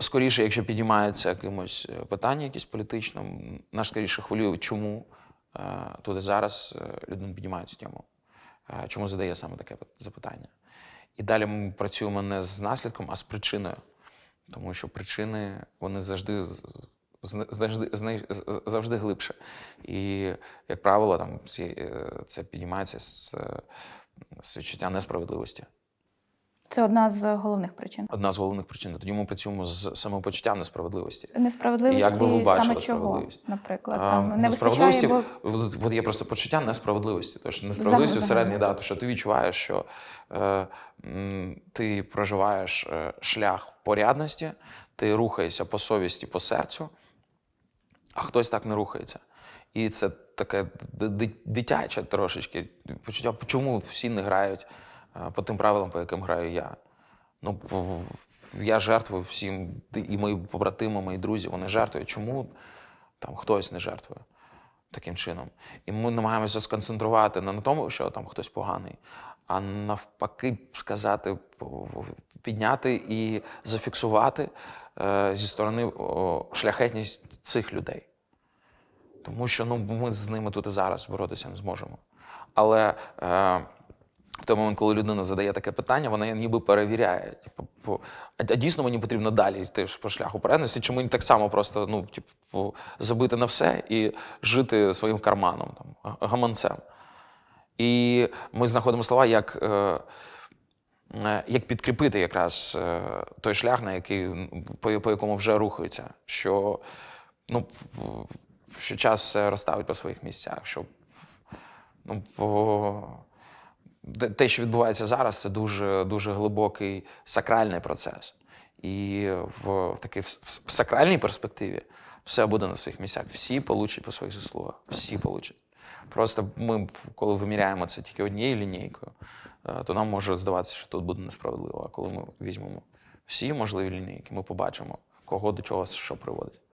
Скоріше, якщо підіймається якимось е, питання, якесь політичне, нас скоріше хвилює, чому е, тут і зараз е, людина піднімає цю тему, чому задає саме таке запитання. І далі ми працюємо не з наслідком, а з причиною. Тому що причини вони завжди завжди, завжди глибше. І, як правило, там це піднімається з, з відчуття несправедливості. Це одна з головних причин. Одна з головних причин. Тоді ми працюємо з самопочуттям несправедливості. Несправедливості як би ви бачили саме чого, наприклад, А, там не несправедливості, вистачає, бо є просто почуття несправедливості. Тож несправедливості всередині, да, то, що ти відчуваєш, що е, м, ти проживаєш е, шлях порядності, ти рухаєшся по совісті, по серцю, а хтось так не рухається. І це таке дитяче трошечки почуття, чому всі не грають по тим правилам, по яким граю я. Ну, я жертвую всім, і мої побратими, мої друзі, вони жертвують. Чому там хтось не жертвує таким чином? І ми намагаємося сконцентрувати не на тому, що там хтось поганий, а навпаки, сказати, підняти і зафіксувати е, зі сторони о, шляхетність цих людей. Тому що ну, ми з ними тут і зараз боротися не зможемо. Але е, в той момент, коли людина задає таке питання, вона ніби перевіряє. Типу, а дійсно мені потрібно далі йти по шляху порядності, чи мені так само просто ну, типу, забити на все і жити своїм карманом, там, гаманцем. І ми знаходимо слова, як, е, е, як підкріпити якраз е, той шлях, на який, по, по якому вже рухаються. Що, ну, що час все розставить по своїх місцях. Що, ну, по, те- що відбувається зараз, це дуже, дуже глибокий сакральний процес. І в, в такій в, в сакральній перспективі все буде на своїх місцях. Всі получать по своїх заслугах. Всі получать. Просто ми, коли виміряємо це тільки однією лінійкою, е, то нам може здаватися, що тут буде несправедливо. А коли ми візьмемо всі можливі лінійки, ми побачимо, кого до чого що приводить.